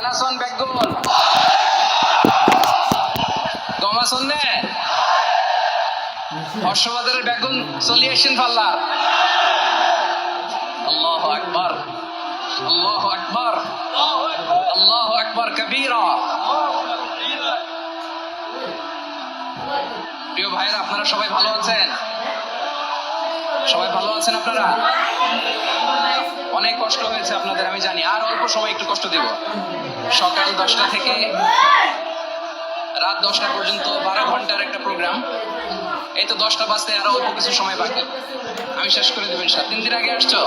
এনাসন বেগুন গমাসন নে হর্ষবাজারের বেগুন চলিয়ে আসেন পাল্লা। আল্লাহ আকবার। আল্লাহ আকবার। আল্লাহ আকবার কবীরা। প্রিয় ভাইয়েরা, আপনারা সবাই ভালো আছেন? সবাই ভালো আছেন আপনারা? অনেক কষ্ট হয়েছে আপনাদের, আমি জানি। আর অল্প সময় একটু কষ্ট দিব। সকাল দশটা থেকে রাত দশটা পর্যন্ত বারো ঘণ্টার একটা প্রোগ্রাম এই তো দশটা বাজতে আরও অল্প কিছু সময় বাকি। আমি শেষ করে দেবেন সাত তিন দিন আগে আসছো?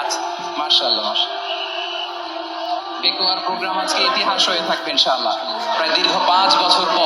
আচ্ছা মার্শাল্লাহ মার্শাল পেকুয়ার প্রোগ্রাম আজকে ইতিহাস হয়ে থাকবে ইনশাআল্লাহ। প্রায় দীর্ঘ পাঁচ বছর পর।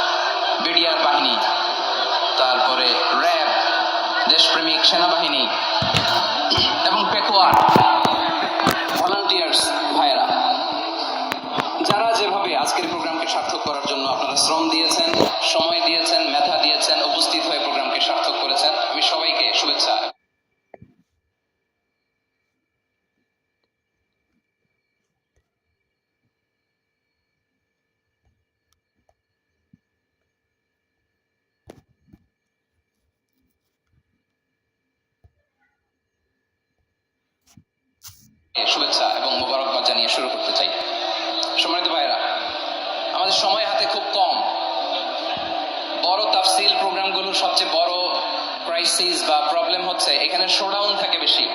দেশপ্রেমিক সেনাবাহিনী এবং পেকোয়ার ভলান্টিয়ার্স ভাইয়েরা। যারা যেভাবে আজকের প্রোগ্রামকে সার্থক করার জন্য আপনারা শ্রম দিয়েছেন, সময় দিয়েছেন মেধা দিয়েছেন উপস্থিত হয়ে প্রোগ্রামকে সার্থক করেছেন আমি সবাইকে শুভেচ্ছা এ শুভেচ্ছা এবং মোবারকবাদ জানিয়ে শুরু করতে চাই। সম্মানিত ভাইরা আমাদের সময় হাতে খুব কম। বড় তাফসিল প্রোগ্রামগুলোর সবচেয়ে বড় ক্রাইসিস বা প্রবলেম হচ্ছে, এখানে শোডাউন থাকে বেশি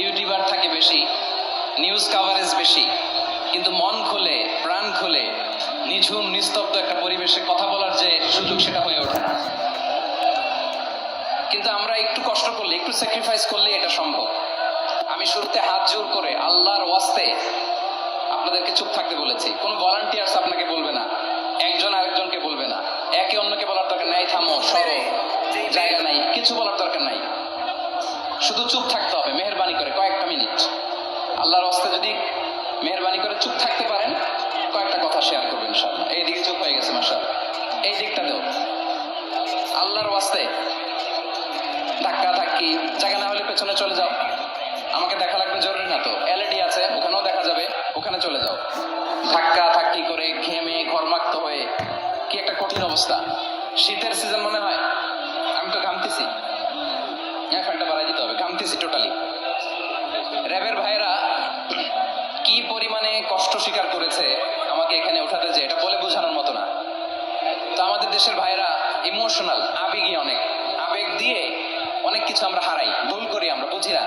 ইউটিউবার থাকে বেশি নিউজ কাভারেজ বেশি, কিন্তু মন খুলে, প্রাণ খুলে, নিঝুম, নিস্তব্ধ একটা পরিবেশে কথা বলার যে সুযোগ সেটা হয়ে ওঠে না। কিন্তু আমরা একটু কষ্ট করলে, একটু স্যাক্রিফাইস করলে এটা সম্ভব। আমি শুরুতে হাত জোর করে আল্লাহর ওয়াস্তে আপনাদেরকে চুপ থাকতে বলেছি। কোন ভলান্টিয়ার্স আপনাকে বলবে না। একজন আরেকজনকে বলবে না। একে অন্যকে বলার দরকার নাই, থামো, সরো। জায়গা নাই, কিছু বলার দরকার নাই। শুধু চুপ থাকতে হবে, মেহরবানি করে, কয়েকটা মিনিট। আল্লাহর ওয়াস্তে যদি মেহরবানি করে চুপ থাকতে পারেন, কয়েকটা কথা শেয়ার করবেন ইনশাআল্লাহ। এই দিকে চুপ হয়ে গেছে মাসাল এই দিকটা দেও। আল্লাহর ওয়াস্তে ধাক্কা ধাক্কি জায়গা না হলে পেছনে চলে যাও। আমাকে দেখা লাগবে জরুরি না তো। এলইডি আছে, ওখানেও দেখা যাবে। ওখানে চলে যাও। ধাক্কা, ধাক্কি করে ঘেমে ঘরমাক্ত হয়ে। কি একটা কঠিন অবস্থা। শীতের সিজন মনে হয়। আমি তো ঘামতেছি। হ্যাঁ ফ্যানটা বাড়াই দিতে হবে। ঘামতেছি টোটালি র্যাবের ভাইয়েরা কি পরিমাণে কষ্ট স্বীকার করেছে আমাকে এখানে উঠাতে যে এটা বলে বোঝানোর মতো না। তো আমাদের দেশের ভাইরা ইমোশনাল আবেগী অনেক। আবেগ দিয়ে অনেক কিছু আমরা হারাই। ভুল করি আমরা, বুঝি না।